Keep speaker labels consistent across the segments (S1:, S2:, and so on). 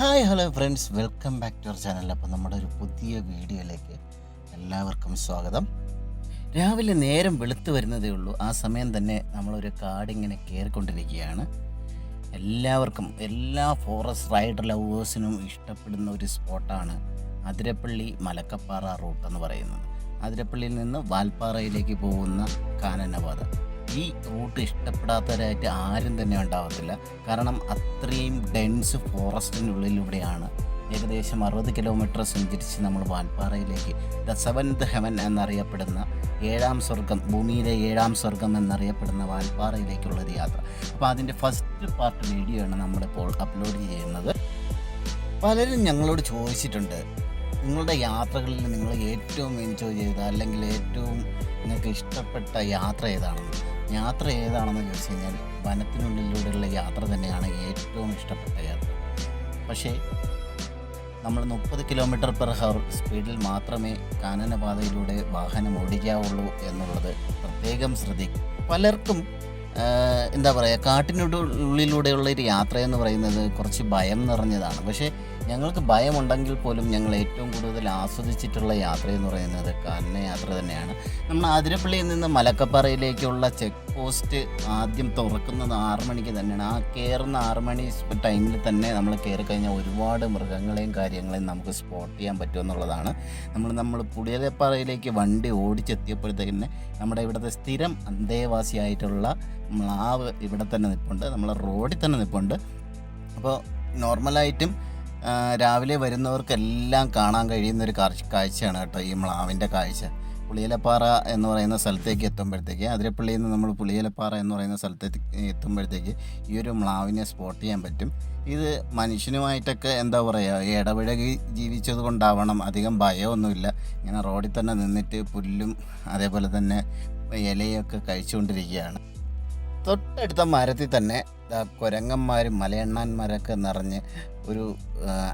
S1: Hi hello friends. Welcome back to our channel. അപ്പോൾ നമ്മുടെ ഒരു പുതിയ വീഡിയോയിലേക്ക് എല്ലാവർക്കും സ്വാഗതം. രാവിലെ നേരം വെളുത്തു വരുന്നതേ ഉള്ളൂ. ആ സമയം തന്നെ നമ്മളൊരു കാടിങ്ങനെ കയറിക്കൊണ്ടിരിക്കുകയാണ്. എല്ലാവർക്കും എല്ലാ ഫോറസ്റ്റ് റൈഡർ ലവേഴ്സിനും ഇഷ്ടപ്പെടുന്ന ഒരു സ്പോട്ടാണ് അതിരപ്പള്ളി മലക്കപ്പാറ റൂട്ട് എന്ന് പറയുന്നത്. അതിരപ്പള്ളിയിൽ നിന്ന് വാൽപ്പാറയിലേക്ക് പോകുന്ന കാനനപാത. ഈ റൂട്ട് ഇഷ്ടപ്പെടാത്തവരായിട്ട് ആരും തന്നെ ഉണ്ടാവത്തില്ല. കാരണം അത്രയും ഡെൻസ് ഫോറസ്റ്റിനുള്ളിലൂടെയാണ് ഏകദേശം അറുപത് കിലോമീറ്റർ സഞ്ചരിച്ച് നമ്മൾ വാൽപ്പാറയിലേക്ക് ദ സെവൻത് ഹെവൻ എന്നറിയപ്പെടുന്ന ഏഴാം സ്വർഗം ഭൂമിയിലെ ഏഴാം സ്വർഗം എന്നറിയപ്പെടുന്ന വാൽപ്പാറയിലേക്കുള്ളൊരു യാത്ര. അപ്പോൾ അതിന്റെ ഫസ്റ്റ് പാർട്ട് വീഡിയോ ആണ് നമ്മളിപ്പോൾ അപ്ലോഡ് ചെയ്യുന്നത്. പലരും ഞങ്ങളോട് ചോദിച്ചിട്ടുണ്ട് നിങ്ങളുടെ യാത്രകളിൽ നിങ്ങൾ ഏറ്റവും എൻജോയ് ചെയ്ത അല്ലെങ്കിൽ ഏറ്റവും നിങ്ങൾക്ക് ഇഷ്ടപ്പെട്ട യാത്ര ഏതാണെന്ന്? യാത്ര ഏതാണെന്ന് ചോദിച്ചു കഴിഞ്ഞാൽ വനത്തിനുള്ളിലൂടെയുള്ള യാത്ര തന്നെയാണ് ഏറ്റവും ഇഷ്ടപ്പെട്ട യാത്ര. പക്ഷേ നമ്മൾ മുപ്പത് കിലോമീറ്റർ പെർ ഹവർ സ്പീഡിൽ മാത്രമേ കാനനപാതയിലൂടെ വാഹനം ഓടിക്കാവുള്ളൂ എന്നുള്ളത് പ്രത്യേകം ശ്രദ്ധിക്കും പലർക്കും എന്താ പറയുക കാട്ടിനുള്ളിലൂടെയുള്ള ഒരു യാത്ര എന്ന് പറയുന്നത് കുറച്ച് ഭയം നിറഞ്ഞതാണ്. പക്ഷേ ഞങ്ങൾക്ക് ഭയമുണ്ടെങ്കിൽ പോലും ഞങ്ങൾ ഏറ്റവും കൂടുതൽ ആസ്വദിച്ചിട്ടുള്ള യാത്ര എന്ന് പറയുന്നത് കാനന യാത്ര തന്നെയാണ്. നമ്മൾ ആതിരപ്പള്ളിയിൽ നിന്ന് മലക്കപ്പാറയിലേക്കുള്ള ചെക്ക് പോസ്റ്റ് ആദ്യം തുറക്കുന്നത് ആറു മണിക്ക് തന്നെയാണ്. ആ കയറുന്ന ആറു മണി ടൈമിൽ തന്നെ നമ്മൾ കയറി കഴിഞ്ഞാൽ ഒരുപാട് മൃഗങ്ങളെയും കാര്യങ്ങളെയും നമുക്ക് സ്പോട്ട് ചെയ്യാൻ പറ്റും എന്നുള്ളതാണ്. നമ്മൾ നമ്മൾ പുളിയലപ്പാറയിലേക്ക് വണ്ടി ഓടിച്ചെത്തിയപ്പോഴത്തേക്കിന് നമ്മുടെ ഇവിടുത്തെ സ്ഥിരം അന്തേവാസിയായിട്ടുള്ള മ്ലാവ് ഇവിടെ തന്നെ നിൽപ്പുണ്ട് നമ്മൾ റോഡിൽ തന്നെ നിൽപ്പുണ്ട് അപ്പോൾ നോർമലായിട്ടും രാവിലെ വരുന്നവർക്കെല്ലാം കാണാൻ കഴിയുന്ന ഒരു കാഴ്ച കാഴ്ചയാണ് കേട്ടോ ഈ മ്ലാവിന്റെ കാഴ്ച. പുളിയിലപ്പാറ എന്ന് പറയുന്ന സ്ഥലത്തേക്ക് എത്തുമ്പോഴത്തേക്ക് അതിരപ്പള്ളിയിൽ നിന്ന് നമ്മൾ പുളിയിലപ്പാറ എന്ന് പറയുന്ന സ്ഥലത്തേക്ക് എത്തുമ്പോഴത്തേക്ക് ഈ ഒരു മ്ലാവിനെ സ്പോട്ട് ചെയ്യാൻ പറ്റും. ഇത് മനുഷ്യനുമായിട്ടൊക്കെ എന്താ പറയുക ഇടപഴകി ജീവിച്ചത് കൊണ്ടാവണം അധികം ഭയമൊന്നുമില്ല. ഇങ്ങനെ റോഡിൽ തന്നെ നിന്നിട്ട് പുല്ലും അതേപോലെ തന്നെ ഇലയൊക്കെ കഴിച്ചുകൊണ്ടിരിക്കുകയാണ്. തൊട്ടടുത്ത മരത്തിൽ തന്നെ കുരങ്ങന്മാരും മലയണ്ണാന്മാരൊക്കെ നിറഞ്ഞ് ഒരു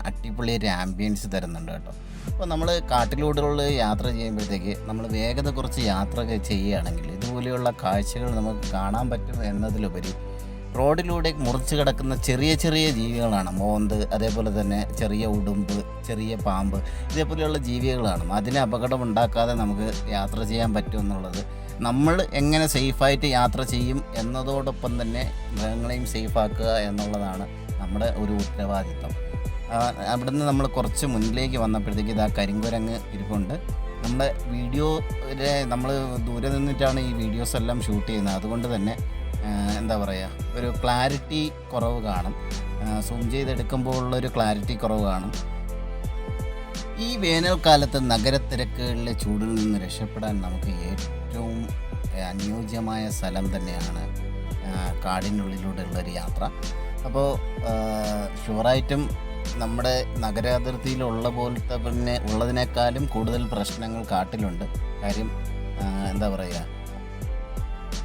S1: അട്ടിപ്പൊളി ഒരു ആംബിയൻസ് തരുന്നുണ്ട് കേട്ടോ. അപ്പോൾ നമ്മൾ കാട്ടിലൂടെയുള്ള യാത്ര ചെയ്യുമ്പോഴത്തേക്ക് നമ്മൾ വേഗത കുറച്ച് യാത്ര ചെയ്യുകയാണെങ്കിൽ ഇതുപോലെയുള്ള കാഴ്ചകൾ നമുക്ക് കാണാൻ പറ്റും എന്നതിലുപരി റോഡിലൂടെ മുറിച്ച് കിടക്കുന്ന ചെറിയ ചെറിയ ജീവികളാണ്. മോന്ത് അതേപോലെ തന്നെ ചെറിയ ഉടുമ്പ് ചെറിയ പാമ്പ് ഇതേപോലെയുള്ള ജീവികളാണ്. അതിന് അപകടം ഉണ്ടാക്കാതെ നമുക്ക് യാത്ര ചെയ്യാൻ പറ്റും എന്നുള്ളത് നമ്മൾ എങ്ങനെ സേഫായിട്ട് യാത്ര ചെയ്യും എന്നതോടൊപ്പം തന്നെ മൃഗങ്ങളെയും സേഫാക്കുക എന്നുള്ളതാണ് നമ്മുടെ ഒരു ഉത്തരവാദിത്തം അവിടുന്ന് നമ്മൾ കുറച്ച് മുന്നിലേക്ക് വന്നപ്പോഴത്തേക്ക് ഇതാ കരിങ്കുരങ്ങ് ഇരിപ്പുണ്ട്. നമ്മുടെ വീഡിയോ നമ്മൾ ദൂരെ നിന്നിട്ടാണ് ഈ വീഡിയോസ് എല്ലാം ഷൂട്ട് ചെയ്യുന്നത്. അതുകൊണ്ട് തന്നെ എന്താ പറയുക ഒരു ക്ലാരിറ്റി കുറവ് കാണും. സൂം ചെയ്തെടുക്കുമ്പോൾ ഉള്ളൊരു ക്ലാരിറ്റി കുറവ് കാണും. ഈ വേനൽക്കാലത്ത് നഗരത്തിരക്കുകളിലെ ചൂടിൽ നിന്ന് രക്ഷപ്പെടാൻ നമുക്ക് ഏറ്റവും അനുയോജ്യമായ സ്ഥലം തന്നെയാണ് ആ, കാടിനുള്ളിലൂടെയുള്ള ഒരു യാത്ര അപ്പോൾ ഷുവറായിട്ടും നമ്മുടെ നഗരാതിർത്തിയിലുള്ള പോലത്തെ പിന്നെ ഉള്ളതിനേക്കാളും കൂടുതൽ പ്രശ്നങ്ങൾ കാട്ടിലുണ്ട്. കാര്യം എന്താ പറയുക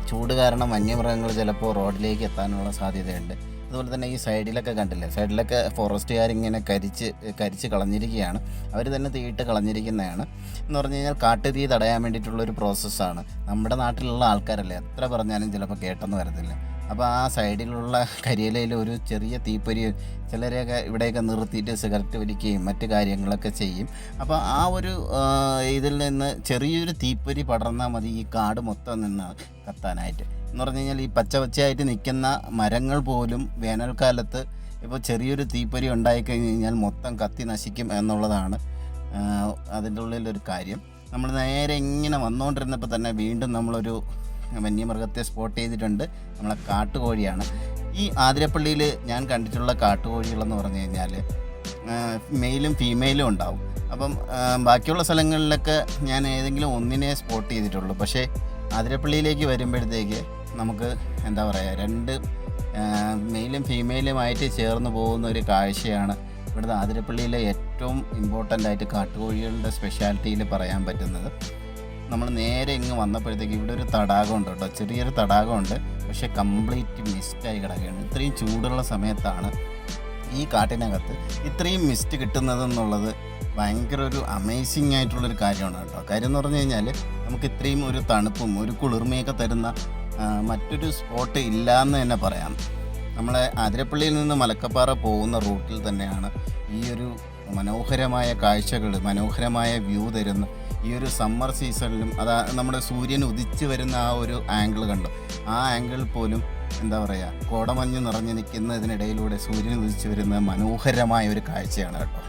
S1: ചൂട് കാരണം വന്യമൃഗങ്ങൾ ചിലപ്പോൾ റോഡിലേക്ക് എത്താനുള്ള സാധ്യതയുണ്ട്. അതുപോലെ തന്നെ ഈ സൈഡിലൊക്കെ കണ്ടില്ലേ? സൈഡിലൊക്കെ ഫോറസ്റ്റുകാർ ഇങ്ങനെ കരിച്ച് കരിച്ച് കളഞ്ഞിരിക്കുകയാണ്. അവർ തന്നെ തീയിട്ട് കളഞ്ഞിരിക്കുന്നതാണ്. എന്ന് പറഞ്ഞു കഴിഞ്ഞാൽ കാട്ടുതീ തടയാൻ വേണ്ടിയിട്ടുള്ള ഒരു പ്രോസസ്സാണ് നമ്മുടെ നാട്ടിലുള്ള ആൾക്കാരല്ലേ? എത്ര പറഞ്ഞാലും ചിലപ്പോൾ കേട്ടെന്ന് വരത്തില്ല. അപ്പോൾ ആ സൈഡിലുള്ള കരിയിലയിൽ ഒരു ചെറിയ തീപ്പൊരി ചിലരെയൊക്കെ ഇവിടെയൊക്കെ നിർത്തിയിട്ട് സിഗരറ്റ് വലിക്കുകയും മറ്റു കാര്യങ്ങളൊക്കെ ചെയ്യും. അപ്പോൾ ആ ഒരു ഇതിൽ നിന്ന് ചെറിയൊരു തീപ്പൊരി പടർന്നാൽ മതി ഈ കാട് മൊത്തം നിന്ന് കത്താനായിട്ട്. എന്ന് പറഞ്ഞു കഴിഞ്ഞാൽ ഈ പച്ച പച്ചയായിട്ട് നിൽക്കുന്ന മരങ്ങൾ പോലും വേനൽക്കാലത്ത് ഇപ്പോൾ ചെറിയൊരു തീപ്പൊരി ഉണ്ടായിക്കഴിഞ്ഞ് കഴിഞ്ഞാൽ മൊത്തം കത്തി നശിക്കും എന്നുള്ളതാണ് അതിന്റെ ഉള്ളിലൊരു കാര്യം. നമ്മൾ നേരെ ഇങ്ങനെ വന്നുകൊണ്ടിരുന്നപ്പോൾ തന്നെ വീണ്ടും നമ്മളൊരു വന്യമൃഗത്തെ സ്പോട്ട് ചെയ്തിട്ടുണ്ട്. നമ്മളെ കാട്ടുകോഴിയാണ്. ഈ ആതിരപ്പള്ളിയിൽ ഞാൻ കണ്ടിട്ടുള്ള കാട്ടുകോഴികളെന്ന് പറഞ്ഞു കഴിഞ്ഞാൽ മെയിലും ഫീമെയിലും ഉണ്ടാവും. അപ്പം ബാക്കിയുള്ള സ്ഥലങ്ങളിലൊക്കെ ഞാൻ ഏതെങ്കിലും ഒന്നിനെ സ്പോട്ട് ചെയ്തിട്ടുള്ളൂ. പക്ഷേ ആതിരപ്പള്ളിയിലേക്ക് വരുമ്പോഴത്തേക്ക് നമുക്ക് എന്താ പറയുക രണ്ട് മെയിലും ഫീമെയിലുമായിട്ട് ചേർന്ന് പോകുന്ന ഒരു കാഴ്ചയാണ് ഇവിടുത്തെ ആതിരപ്പള്ളിയിലെ ഏറ്റവും ഇമ്പോർട്ടന്റ് ആയിട്ട് കാട്ടുകോഴികളുടെ സ്പെഷ്യാലിറ്റിയിൽ പറയാൻ പറ്റുന്നത്. നമ്മൾ നേരെ ഇങ്ങ് വന്നപ്പോഴത്തേക്ക് ഇവിടെ ഒരു തടാകമുണ്ട് കേട്ടോ. ചെറിയൊരു തടാകമുണ്ട്. പക്ഷേ കംപ്ലീറ്റ് മിസ്റ്റായി കിടക്കുകയാണ്. ഇത്രയും ചൂടുള്ള സമയത്താണ് ഈ കാട്ടിനകത്ത് ഇത്രയും മിസ്റ്റ് കിട്ടുന്നതെന്നുള്ളത് ഭയങ്കര ഒരു അമേസിങ് ആയിട്ടുള്ളൊരു കാര്യമാണ് കേട്ടോ. കാര്യം എന്ന് പറഞ്ഞു കഴിഞ്ഞാൽ നമുക്ക് ഇത്രയും ഒരു തണുപ്പും ഒരു കുളിർമയൊക്കെ തരുന്ന മറ്റൊരു സ്പോട്ട് ഇല്ല എന്ന് തന്നെ പറയാം. നമ്മളെ ആതിരപ്പള്ളിയിൽ നിന്ന് മലക്കപ്പാറ പോകുന്ന റൂട്ടിൽ തന്നെയാണ് ഈ ഒരു മനോഹരമായ കാഴ്ചകൾ മനോഹരമായ വ്യൂ തരുന്ന ഈ ഒരു സമ്മർ സീസണിലും അതാ നമ്മുടെ സൂര്യൻ ഉദിച്ചു വരുന്ന ആ ഒരു ആംഗിൾ കണ്ടു? ആ ആംഗിൾ പോലും എന്താ പറയുക കോടമഞ്ഞ് നിറഞ്ഞു നിൽക്കുന്നതിനിടയിലൂടെ സൂര്യൻ ഉദിച്ചു വരുന്ന മനോഹരമായ ഒരു കാഴ്ചയാണ് കേട്ടോ.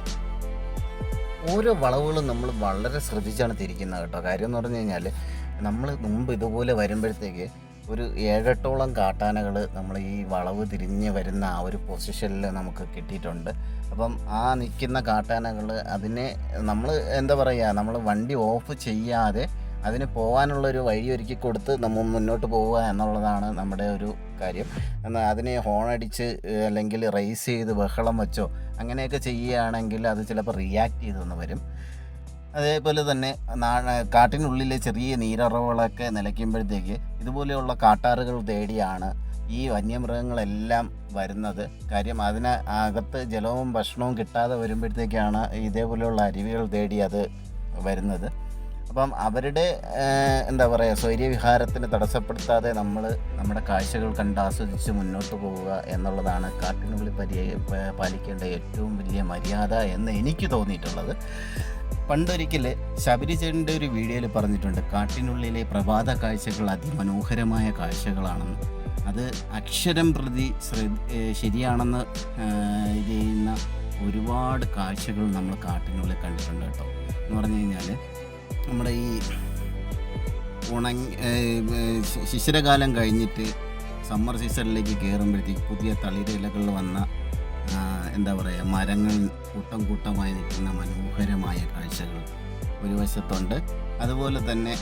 S1: ഓരോ വളവുകളും നമ്മൾ വളരെ ശ്രദ്ധിച്ചാണ് തിരിക്കുന്നത് കേട്ടോ. കാര്യം എന്ന് പറഞ്ഞു കഴിഞ്ഞാൽ നമ്മൾ മുമ്പ് ഇതുപോലെ വരുമ്പോഴത്തേക്ക് ഒരു ഏഴെട്ടോളം കാട്ടാനകൾ നമ്മൾ ഈ വളവ് തിരിഞ്ഞ് വരുന്ന ആ ഒരു പൊസിഷനിൽ നമുക്ക് കിട്ടിയിട്ടുണ്ട്. അപ്പം ആ നിൽക്കുന്ന കാട്ടാനകൾ അതിനെ നമ്മൾ എന്താ പറയുക നമ്മൾ വണ്ടി ഓഫ് ചെയ്യാതെ അതിന് പോകാനുള്ളൊരു വഴി ഒരുക്കി കൊടുത്ത് നമ്മൾ മുന്നോട്ട് പോവുക എന്നുള്ളതാണ് നമ്മുടെ ഒരു കാര്യം. എന്നാൽ അതിനെ ഹോണടിച്ച് അല്ലെങ്കിൽ റേസ് ചെയ്ത് ബഹളം വെച്ചോ അങ്ങനെയൊക്കെ ചെയ്യുകയാണെങ്കിൽ അത് ചിലപ്പോൾ റിയാക്ട് ചെയ്തെന്ന് വരും. അതേപോലെ തന്നെ കാട്ടിനുള്ളിലെ ചെറിയ നീരറവുകളൊക്കെ നിലയ്ക്കുമ്പോഴത്തേക്ക് ഇതുപോലെയുള്ള കാട്ടാറുകൾ തേടിയാണ് ഈ വന്യമൃഗങ്ങളെല്ലാം വരുന്നത്. കാര്യം അതിന് അകത്ത് ജലവും ഭക്ഷണവും കിട്ടാതെ വരുമ്പോഴത്തേക്കാണ് ഇതേപോലെയുള്ള അരുവികൾ തേടി അത് വരുന്നത്. അപ്പം അവരുടെ എന്താ പറയുക സ്വൈര്യവിഹാരത്തിന് തടസ്സപ്പെടുത്താതെ നമ്മൾ നമ്മുടെ കാഴ്ചകൾ കണ്ട് ആസ്വദിച്ച് മുന്നോട്ട് പോവുക എന്നുള്ളതാണ് കാട്ടിനുള്ളിൽ പരി പ- പാലിക്കേണ്ട ഏറ്റവും വലിയ മര്യാദ എന്ന് എനിക്ക് തോന്നിയിട്ടുള്ളത്. പണ്ടൊരിക്കൽ ശബരിചേട്ടന്റെ ഒരു വീഡിയോയിൽ പറഞ്ഞിട്ടുണ്ട് കാട്ടിനുള്ളിലെ പ്രഭാത കാഴ്ചകൾ അതിമനോഹരമായ കാഴ്ചകളാണെന്ന്. അത് അക്ഷരം പ്രതി ശരിയാണെന്ന് ഇത് ചെയ്യുന്ന ഒരുപാട് കാഴ്ചകൾ നമ്മൾ കാട്ടിനുള്ളിൽ കണ്ടിട്ടുണ്ട് കേട്ടോ. എന്ന് പറഞ്ഞു കഴിഞ്ഞാൽ നമ്മുടെ ഈ ഉണങ്ങി ശിശിരകാലം കഴിഞ്ഞിട്ട് സമ്മർ സീസണിലേക്ക് കയറുമ്പോഴത്തേക്ക് പുതിയ തളിരിലകൾ വന്ന എന്താ പറയുക മരങ്ങൾ കൂട്ടം കൂട്ടമായി നിൽക്കുന്ന മനോഹരമായ കാഴ്ചകൾ ഒരു വശത്തുണ്ട്. അതുപോലെ തന്നെ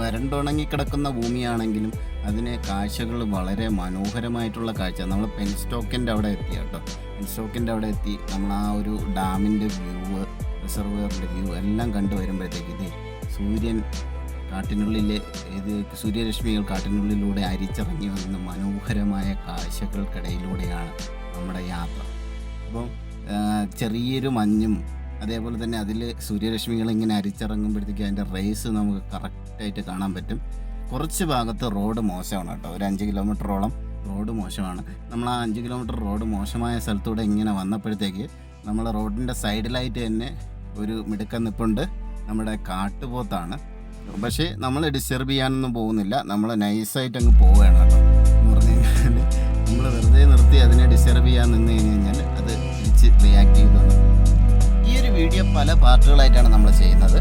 S1: വരണ്ടുണങ്ങി കിടക്കുന്ന ഭൂമിയാണെങ്കിലും അതിന് കാഴ്ചകൾ വളരെ മനോഹരമായിട്ടുള്ള കാഴ്ച. നമ്മൾ പെൻസ്റ്റോക്കിന്റെ അവിടെ എത്തി കേട്ടോ. പെൻസ്റ്റോക്കിന്റെ അവിടെ എത്തി നമ്മൾ ആ ഒരു ഡാമിന്റെ വ്യൂ റിസർവറിന്റെ വ്യൂ എല്ലാം കണ്ടു വരുമ്പോഴത്തേക്ക് ഇതേ സൂര്യൻ കാട്ടിനുള്ളിൽ ഇത് സൂര്യരശ്മികൾ കാട്ടിനുള്ളിലൂടെ അരിച്ചിറങ്ങി വന്ന മനോഹരമായ കാഴ്ചകൾക്കിടയിലൂടെയാണ് നമ്മുടെ യാത്ര. അപ്പം ചെറിയൊരു മഞ്ഞും അതേപോലെ തന്നെ അതിൽ സൂര്യരശ്മികൾ ഇങ്ങനെ അരിച്ചിറങ്ങുമ്പോഴത്തേക്ക് അതിന്റെ റേസ് നമുക്ക് കറക്റ്റായിട്ട് കാണാൻ പറ്റും. കുറച്ച് ഭാഗത്ത് റോഡ് മോശമാണ് കേട്ടോ. ഒരു അഞ്ച് കിലോമീറ്ററോളം റോഡ് മോശമാണ്. നമ്മൾ ആ അഞ്ച് കിലോമീറ്റർ റോഡ് മോശമായ സ്ഥലത്തൂടെ ഇങ്ങനെ വന്നപ്പോഴത്തേക്ക് നമ്മൾ റോഡിന്റെ സൈഡിലായിട്ട് തന്നെ ഒരു മിടുക്കം നിപ്പുണ്ട്. നമ്മുടെ കാട്ടുപോത്താണ്. പക്ഷേ നമ്മൾ ഡിസ്റ്റർബ് ചെയ്യാനൊന്നും പോകുന്നില്ല. നമ്മൾ നൈസായിട്ട് അങ്ങ് പോവുകയാണ് കേട്ടോ. നമ്മൾ വെറുതെ നിർത്തി അതിനെ ഡിസ്റ്റർബ് ചെയ്യാൻ നിന്ന് കഴിഞ്ഞ് കഴിഞ്ഞാൽ അത് തിരിച്ച് റിയാക്ട് ചെയ്തു ഈ ഒരു വീഡിയോ പല പാർട്ടുകളായിട്ടാണ് നമ്മൾ ചെയ്യുന്നത്.